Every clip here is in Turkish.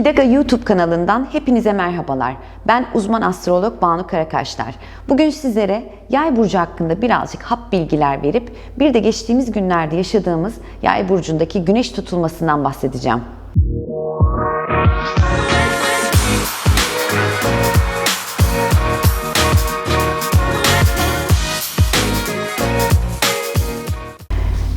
Kidaga YouTube kanalından hepinize merhabalar. Ben uzman astrolog Banu Karakaşlar. Bugün sizlere Yay burcu hakkında birazcık hap bilgiler verip bir de geçtiğimiz günlerde yaşadığımız Yay burcundaki güneş tutulmasından bahsedeceğim.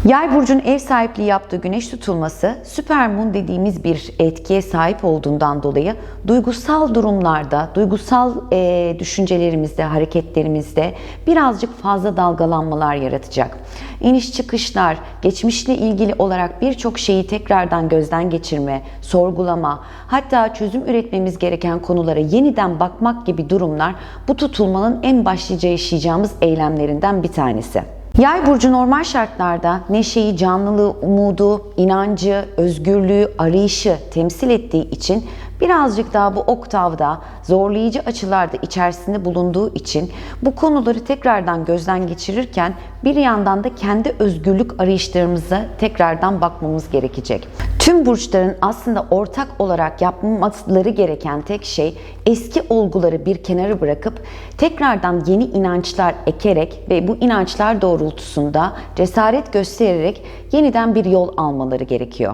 Yay burcun ev sahipliği yaptığı güneş tutulması süpermoon dediğimiz bir etkiye sahip olduğundan dolayı duygusal durumlarda, duygusal e, düşüncelerimizde, hareketlerimizde birazcık fazla dalgalanmalar yaratacak. İniş çıkışlar, geçmişle ilgili olarak birçok şeyi tekrardan gözden geçirme, sorgulama, hatta çözüm üretmemiz gereken konulara yeniden bakmak gibi durumlar bu tutulmanın en başlıca yaşayacağımız eylemlerinden bir tanesi. Yay burcu normal şartlarda neşeyi, canlılığı, umudu, inancı, özgürlüğü, arayışı temsil ettiği için birazcık daha bu oktavda zorlayıcı açılarda içerisinde bulunduğu için bu konuları tekrardan gözden geçirirken bir yandan da kendi özgürlük arayışlarımıza tekrardan bakmamız gerekecek. Tüm burçların aslında ortak olarak yapmaları gereken tek şey eski olguları bir kenara bırakıp tekrardan yeni inançlar ekerek ve bu inançlar doğrultusunda cesaret göstererek yeniden bir yol almaları gerekiyor.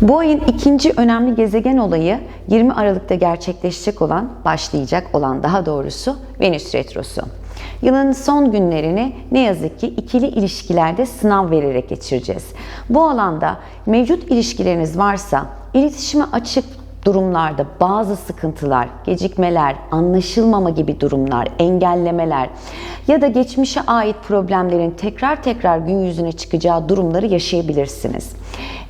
Bu ayın ikinci önemli gezegen olayı 20 Aralık'ta gerçekleşecek olan, başlayacak olan daha doğrusu Venüs Retrosu. Yılın son günlerini ne yazık ki ikili ilişkilerde sınav vererek geçireceğiz. Bu alanda mevcut ilişkileriniz varsa iletişime açık durumlarda bazı sıkıntılar, gecikmeler, anlaşılmama gibi durumlar, engellemeler ya da geçmişe ait problemlerin tekrar tekrar gün yüzüne çıkacağı durumları yaşayabilirsiniz.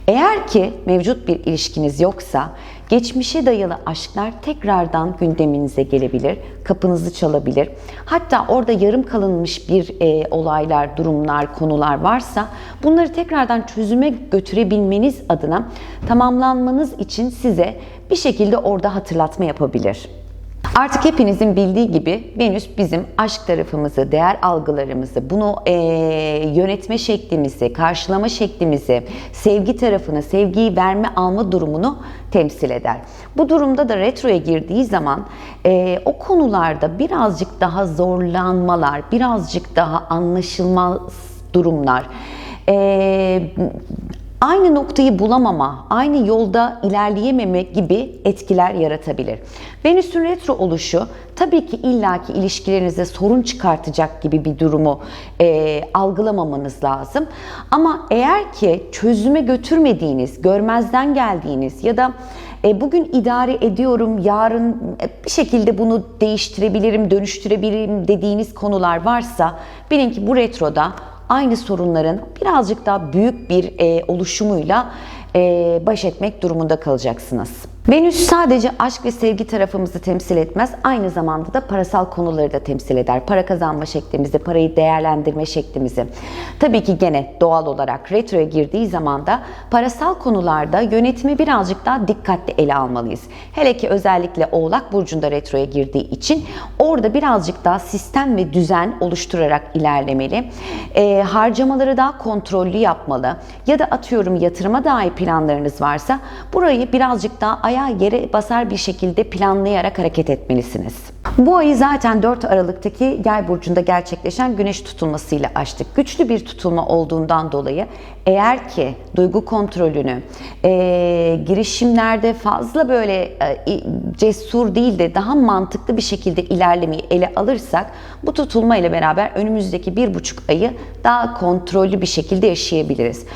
Eğer ki mevcut bir ilişkiniz yoksa geçmişe dayalı aşklar tekrardan gündeminize gelebilir, kapınızı çalabilir. Hatta orada yarım kalınmış bir e, olaylar, durumlar, konular varsa bunları tekrardan çözüme götürebilmeniz adına tamamlanmanız için size bir şekilde orada hatırlatma yapabilir. Artık hepinizin bildiği gibi Venüs bizim aşk tarafımızı, değer algılarımızı, bunu e, yönetme şeklimizi, karşılama şeklimizi, sevgi tarafını, sevgiyi verme alma durumunu temsil eder. Bu durumda da retroya girdiği zaman e, o konularda birazcık daha zorlanmalar, birazcık daha anlaşılmaz durumlar, e, aynı noktayı bulamama, aynı yolda ilerleyememe gibi etkiler yaratabilir. Venüs'ün retro oluşu tabii ki illaki ilişkilerinize sorun çıkartacak gibi bir durumu e, algılamamanız lazım. Ama eğer ki çözüme götürmediğiniz, görmezden geldiğiniz ya da e, bugün idare ediyorum, yarın bir şekilde bunu değiştirebilirim, dönüştürebilirim dediğiniz konular varsa bilin ki bu retroda aynı sorunların birazcık daha büyük bir e, oluşumuyla e, baş etmek durumunda kalacaksınız. Venüs sadece aşk ve sevgi tarafımızı temsil etmez, aynı zamanda da parasal konuları da temsil eder. Para kazanma şeklimizi, parayı değerlendirme şeklimizi. Tabii ki gene doğal olarak retroya girdiği zaman da parasal konularda yönetimi birazcık daha dikkatli ele almalıyız. Hele ki özellikle Oğlak Burcu'nda retroya girdiği için orada birazcık daha sistem ve düzen oluşturarak ilerlemeli. E, harcamaları daha kontrollü yapmalı. Ya da atıyorum yatırıma dair planlarınız varsa burayı birazcık daha ayağı yere basar bir şekilde planlayarak hareket etmelisiniz. Bu ayı zaten 4 Aralık'taki Yay burcunda gerçekleşen güneş tutulmasıyla açtık. Güçlü bir tutulma olduğundan dolayı eğer ki duygu kontrolünü, e, girişimlerde fazla böyle e, cesur değil de daha mantıklı bir şekilde ilerlemeyi ele alırsak bu tutulma ile beraber önümüzdeki bir buçuk ayı daha kontrollü bir şekilde yaşayabiliriz.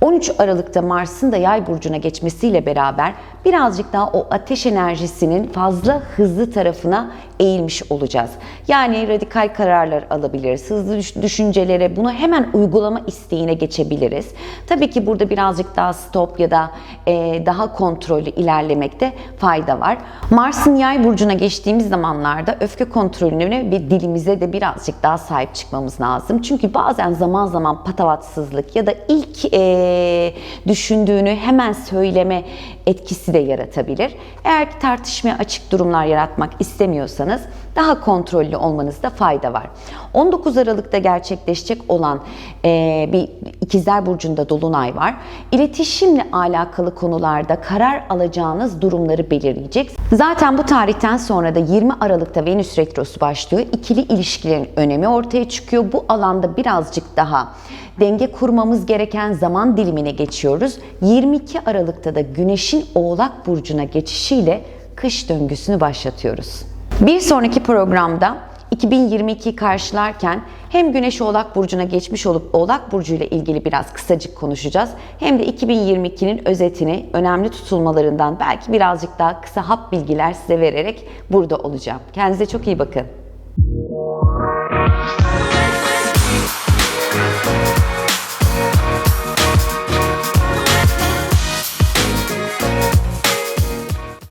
13 Aralık'ta Mars'ın da Yay burcuna geçmesiyle beraber birazcık daha o ateş enerjisinin fazla hızlı tarafına eğilmiş olacağız. Yani radikal kararlar alabiliriz. Hızlı düşüncelere bunu hemen uygulama isteğine geçebiliriz. Tabii ki burada birazcık daha stop ya da e, daha kontrollü ilerlemekte fayda var. Mars'ın Yay burcuna geçtiğimiz zamanlarda öfke kontrolüne ve dilimize de birazcık daha sahip çıkmamız lazım. Çünkü bazen zaman zaman patavatsızlık ya da ilk e, düşündüğünü hemen söyleme etkisi de yaratabilir. Eğer ki tartışmaya açık durumlar yaratmak istemiyorsanız daha kontrollü olmanızda fayda var. 19 Aralık'ta gerçekleşecek olan e, bir ikizler burcunda dolunay var. İletişimle alakalı konularda karar alacağınız durumları belirleyecek. Zaten bu tarihten sonra da 20 Aralık'ta Venüs retrosu başlıyor. İkili ilişkilerin önemi ortaya çıkıyor. Bu alanda birazcık daha denge kurmamız gereken zaman dilimine geçiyoruz. 22 Aralık'ta da Güneş'in Oğlak burcuna geçişiyle kış döngüsünü başlatıyoruz. Bir sonraki programda 2022'yi karşılarken hem Güneş Oğlak Burcu'na geçmiş olup Oğlak Burcu ile ilgili biraz kısacık konuşacağız. Hem de 2022'nin özetini, önemli tutulmalarından belki birazcık daha kısa hap bilgiler size vererek burada olacağım. Kendinize çok iyi bakın.